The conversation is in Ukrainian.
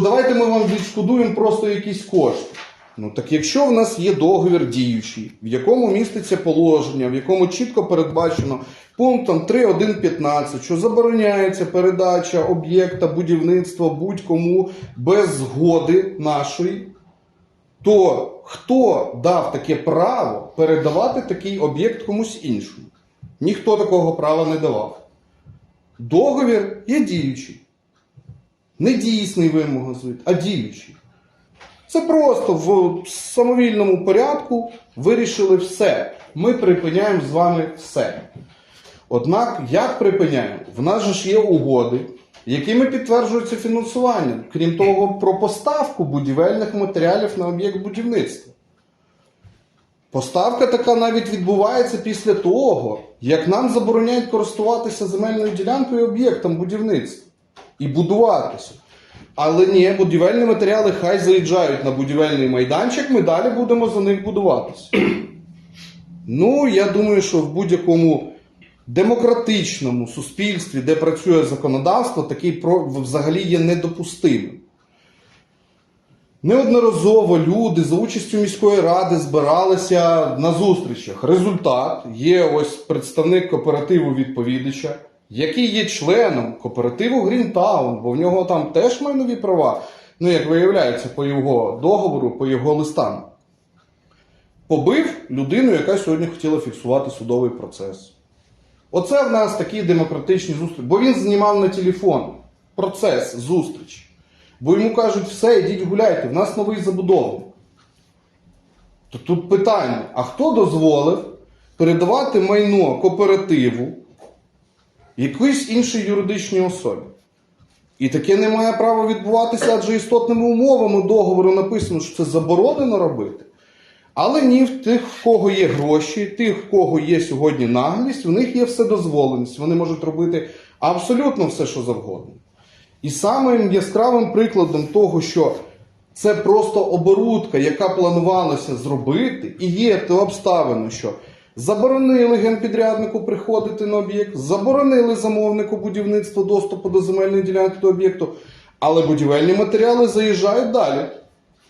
давайте ми вам відшкодуємо просто якісь кошти. Ну так якщо в нас є договір діючий, в якому міститься положення, в якому чітко передбачено пунктом 3.1.15, що забороняється передача об'єкта будівництва будь-кому без згоди нашої, то хто дав таке право передавати такий об'єкт комусь іншому? Ніхто такого права не давав. Договір є діючий. Не дійсний вимога звід, а діючий. Це просто в самовільному порядку вирішили все. Ми припиняємо з вами все. Однак, як припиняємо? В нас же ж є угоди, якими підтверджується фінансування, крім того, про поставку будівельних матеріалів на об'єкт будівництва. Поставка така навіть відбувається після того, як нам забороняють користуватися земельною ділянкою об'єктом будівництва і будуватися. Але ні, будівельні матеріали хай заїжджають на будівельний майданчик, ми далі будемо за них будуватися. Ну, я думаю, що в будь-якому демократичному суспільстві, де працює законодавство, такий взагалі є недопустимим. Неодноразово люди за участю міської ради збиралися на зустрічах. Результат є ось представник кооперативу відповідача, який є членом кооперативу Грінтаун, бо в нього там теж майнові права. Ну, як виявляється, по його договору, по його листам. Побив людину, яка сьогодні хотіла фіксувати судовий процес. Оце в нас такі демократичні зустрічі. Бо він знімав на телефон процес, зустріч. Бо йому кажуть, все, йдіть гуляйте, в нас новий забудовник. То тут питання: а хто дозволив передавати майно кооперативу якоїсь іншій юридичній особі? І таке не має права відбуватися, адже істотними умовами договору написано, що це заборонено робити. Але ні, в тих, в кого є гроші, тих, в кого є сьогодні наглість, в них є вседозволеність. Вони можуть робити абсолютно все, що завгодно. І самим яскравим прикладом того, що це просто оборудка, яка планувалася зробити, і є те обставини, що заборонили генпідряднику приходити на об'єкт, заборонили замовнику будівництва доступу до земельної ділянки до об'єкту, але будівельні матеріали заїжджають далі.